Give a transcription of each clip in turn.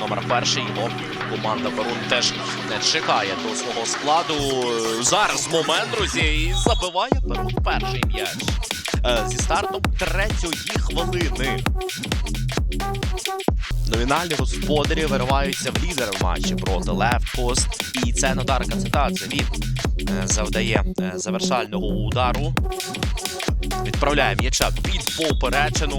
Номер перший. Його команда Перун теж не чекає до свого складу. Зараз момент, друзі, і забиває Перун перший м'яч. Е, Зі стартом третьої хвилини. Номінальні господарі вириваються в лідер в матчі проти Left Coast. І це Нодар Кацетадзе. Він е, завдає е, завершального удару. Відправляє м'яча під поперечину.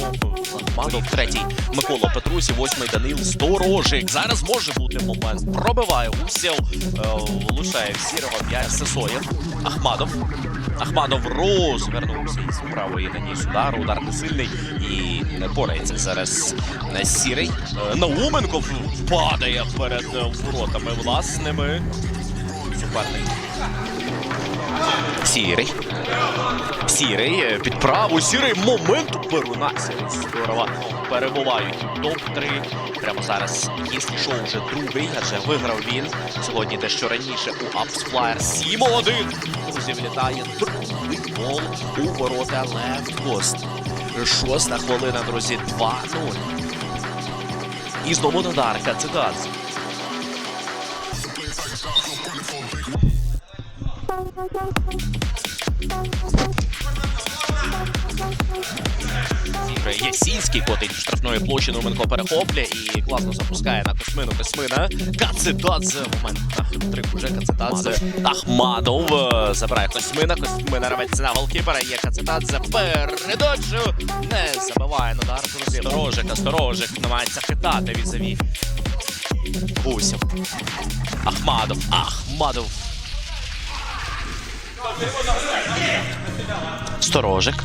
Ахмадов третій Микола Петрусів, восьмий Данил Сторожик. Зараз може бути момент. Пробиває Усєв, е, влучає в сірого м'яч Сесоєв. Ахмадов. Ахмадов розвернувся із правої наніс удару. Удар не сильний і не порається зараз сірий. Е, Науменко впадає перед воротами власними. Суперник. Сірий. Сірий е, під праву. Сірий момент Перуна. Сірий здорово перебувають у топ-3. Прямо зараз їсти шоу вже другий, адже виграв він сьогодні дещо раніше у Flyer 7-1. Друзі, влітає другий гол у ворота Coast. Шоста хвилина, друзі, 2-0. І знову Нодарка Цигаз. Іграє Ясінський котить штрафної площі Нуменко перехоплює і класно запускає на Космину Космина. Кацетадзе. Момент на хитрик уже Кацетадзе. Ахмадов забирає Космина. Космина рветься на голкіпера. Є Кацетадзе. Передачу. Не забиває Нодар. Друзі. Сторожик, а Сторожик намагається хитати візові. Гусів. Ахмадов. Ахмадов. Сторожик.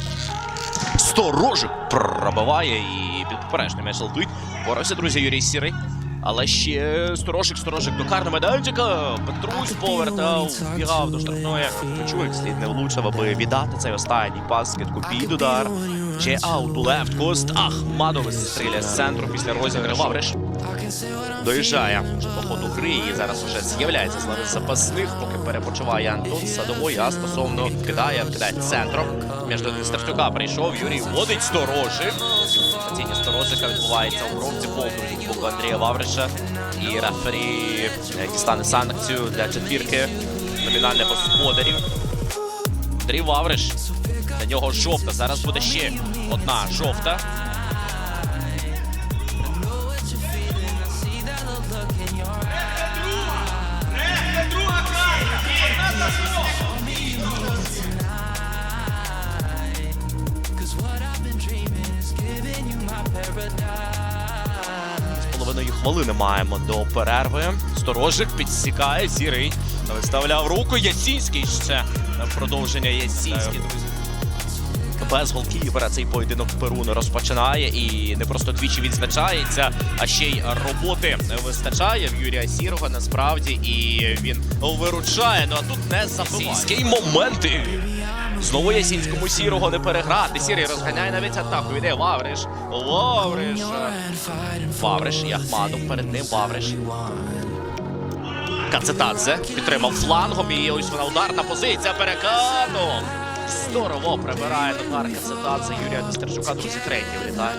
Сторожик пробиває і під поперечний м'яч летить. Боровся, друзі, Юрій Сірий. Але ще сторожик, сторожик до карного майданчика. Петрусь повертав, бігав до штрафної. Чуєк слід не влучив, аби віддати цей останній пас під удар. Ще аут у лефт кост. Ахмадов стріляє з центру після розіграшу. Доїжджає по ходу гри і зараз вже з'являється з лави запасних, поки перепочиває Антон Садовой, а стосовно кидає, кидає центром. Між Стефтюка прийшов Юрій водить сторожик. Падіння сторожика відбувається у бровці повну від боку Андрія Вавриша. І рефері е, дістане санкцію для четвірки номінальних господарів. Андрій Вавриш. На нього жовта. Зараз буде ще одна жовта. Хвилини маємо до перерви. Сторожик підсікає, сірий. Виставляв руку. Ясінський ще продовження Ясінський, друзі. Без голкіпера цей поєдинок Перуни розпочинає і не просто двічі відзначається, а ще й роботи вистачає в Юрія Сірого насправді. І він виручає. Ну а тут не забиває. Ясінський момент. Знову Ясінському сірого не переграти. Сірий розганяє навіть атаку. Іде Вавриш. Вавриш. Вавриш і Ахмадов перед ним Вавриш. Кацетадзе підтримав флангом і ось вона ударна позиція перекану. Здорово прибирає Нодар Кацетадзе Юрія Нестерчука. Друзі, третій влітає.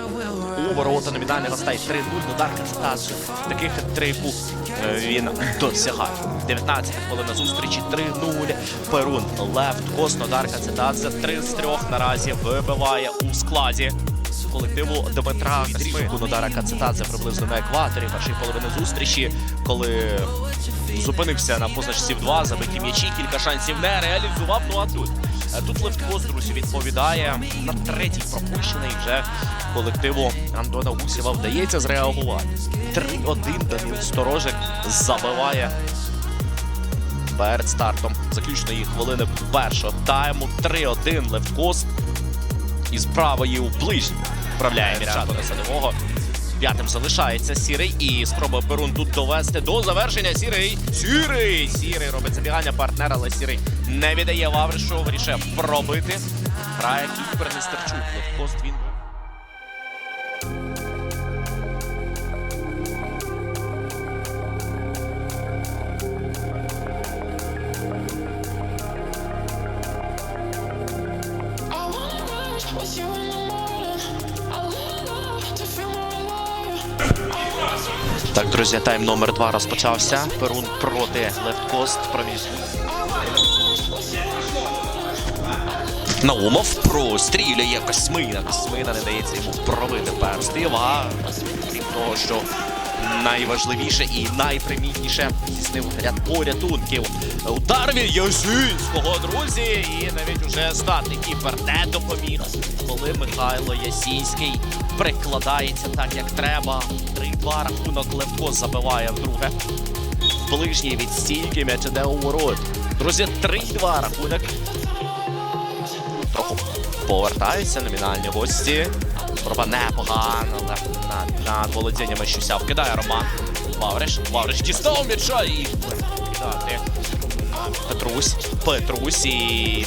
У ворота номінальних гостей 3-0. Нодар Кацетадзе. Таких трику він досягає. 19 хвилина зустрічі 3-0. Перун Лефт Кос Нодар Кацетадзе 3 з 3 наразі вибиває у складі колективу Дмитра Відрізку Нодара Кацетадзе приблизно на екваторі першої половини зустрічі, коли зупинився на позначці в 2, забиті м'ячі, кілька шансів не реалізував. Ну а тут тут Левткос, друзі, відповідає на третій пропущений вже колективу Антона Гусєва вдається зреагувати. 3-1 Данил Сторожик забиває перед стартом заключної хвилини першого тайму. 3-1 Левткос із правої у ближній вправляє м'яча до садового. П'ятим залишається сірий і спробує Перун тут довести до завершення. Сірий. Сірий! Сірий робить забігання партнера, але сірий не віддає Лавришу. Вирішує пробити. Грає кіпер Нестерчук. Левкост він. Друзі, тайм номер два розпочався. Перун проти лефткост. Проміж. Наумов прострілює Космина. Космина не дається йому пробити перстів. А крім того, що найважливіше і найпримітніше здійснив ряд порятунків. Удар від Ясинського, друзі, і навіть уже здатний кіпер не допоміг, коли Михайло Ясінський прикладається так, як треба. 3-2 рахунок Левко забиває вдруге. Ближній від стійки м'яч іде у ворот. Друзі, 3-2 рахунок. Трохи повертаються номінальні гості. Проба непогано, але над, над володіннями щуся вкидає Роман. Лавриш, Лавриш дістав м'яча і кидати. Петрусь, Петрусь і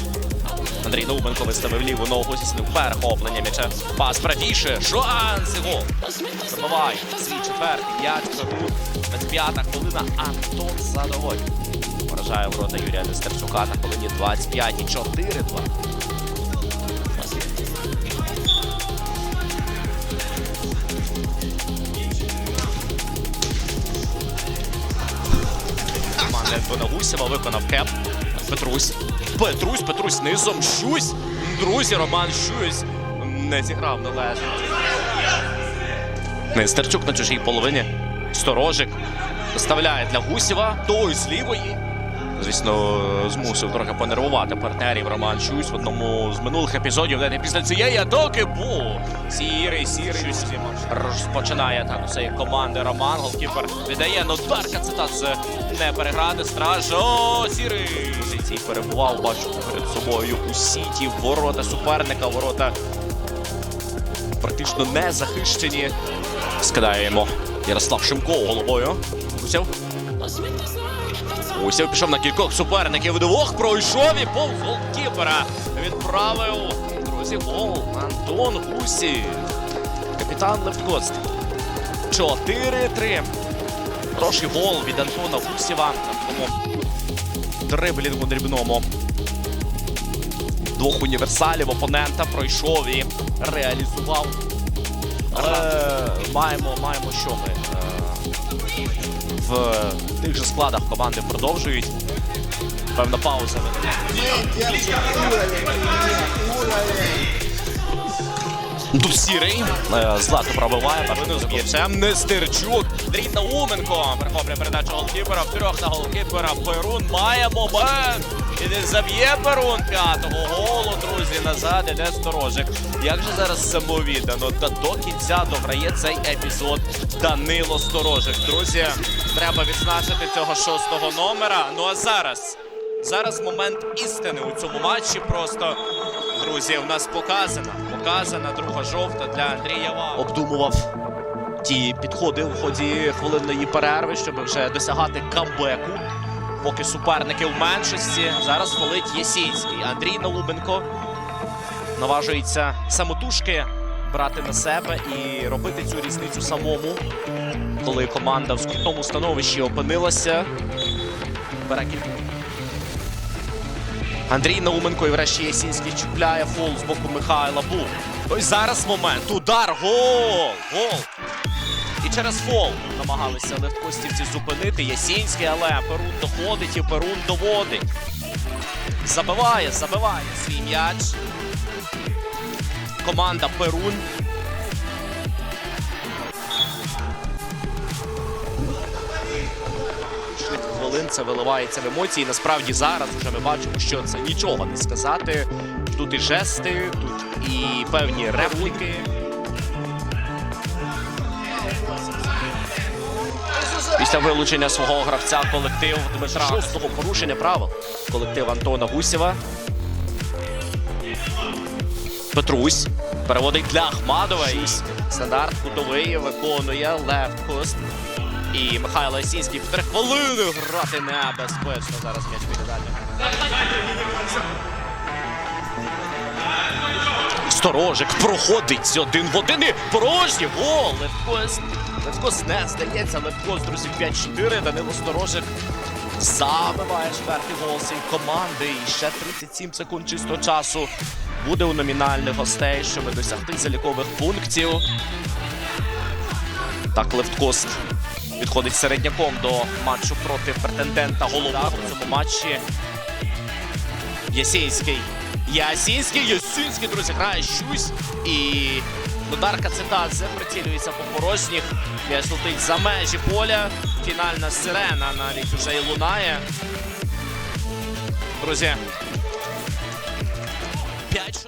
Андрій Довбенко виставив ліву ногу, здійснив перехоплення м'яча. Пас правіше, шанс і гол. Забиває свій четвертий, п'ять хвилин, 25 хвилина, Антон Задоволь. Вражає ворота Юрія Нестерчука на хвилині 25 і 4-2. Команда Антона Гусєва виконав кеп. Петрусь. Петрусь, Петрусь низом. Щусь. Друзі, Роман Щусь не зіграв належно. Нестерчук на чужій половині. Сторожик доставляє для Гусєва. Той з лівої. Звісно, змусив трохи понервувати партнерів Роман Щусь в одному з минулих епізодів, де не після цієї атаки був. Сірий, сірий розпочинає атаку цієї команди Роман. Голкіпер віддає, ну Дарка цитат це не переграти. Страж. Сірий! Позиції перебував, бачу перед собою у сіті ворота суперника, ворота практично не захищені. Скидаємо Ярослав Шимко головою. Гусєв. Гусєв пішов на кількох суперників. Двох пройшов і повз голкіпера. Відправив. Друзі, гол. Антон Гусів. Капітан Левткост. 4-3. Хороший гол від Антона Гусєва дриблінгу дрібному. Двох універсалів опонента пройшов і реалізував. Але маємо, маємо що ми. В тих же складах команди продовжують. Певна пауза. Тут сірий. Е, Злато пробиває, першину заб'є. Нестерчук. Андрій Науменко. Перехоплює передачу голкіпера. Трьох на голкіпера. Перун має момент. І не заб'є Перун п'ятого голу, друзі. Назад іде сторожик. Як же зараз самовіддано. Та до кінця дограє цей епізод Данило Сторожик. Друзі, треба відзначити цього шостого номера. Ну а зараз. Зараз момент істини у цьому матчі. Просто друзі, у нас показана. Показана друга жовта для Андрія Ва. Обдумував ті підходи у ході хвилинної перерви, щоб вже досягати камбеку. Поки суперники в меншості. Зараз фолить Єсінський. Андрій Налубенко наважується самотужки брати на себе і робити цю різницю самому. Коли команда в скрутному становищі опинилася. Бере Андрій Науменко і врешті Ясінський чіпляє фол з боку Михайла Бух. Ось зараз момент. Удар. Гол! Гол! І через фол намагалися легкостівці зупинити. Ясінський, але Перун доходить і Перун доводить. Забиває, забиває свій м'яч. Команда Перун. хвилин це виливається в емоції. Насправді зараз вже ми бачимо, що це нічого не сказати. Тут і жести, тут і певні репліки. Після вилучення свого гравця колектив Дмитра шостого порушення правил. Колектив Антона Гусєва. Петрусь переводить для Ахмадова. Стандарт кутовий виконує левткост. І Михайло Осінський в три хвилини грати небезпечно. Зараз м'яч піде. Сторожик проходить один в один і порожній гол. Левкос. Левкос не здається. Левкос, друзі, 5-4. Данило Сторожик забиває четвертий гол цієї команди. І ще 37 секунд чисто часу буде у номінальних гостей, щоб досягти залікових пунктів. Так, Левткост Відходить середняком до матчу проти претендента головного в цьому матчі. Ясінський. Ясінський, Ясінський, друзі, грає щось. І удар Кацетадзе прицілюється по порожніх. М'яч летить за межі поля. Фінальна сирена навіть уже і лунає. Друзі. 5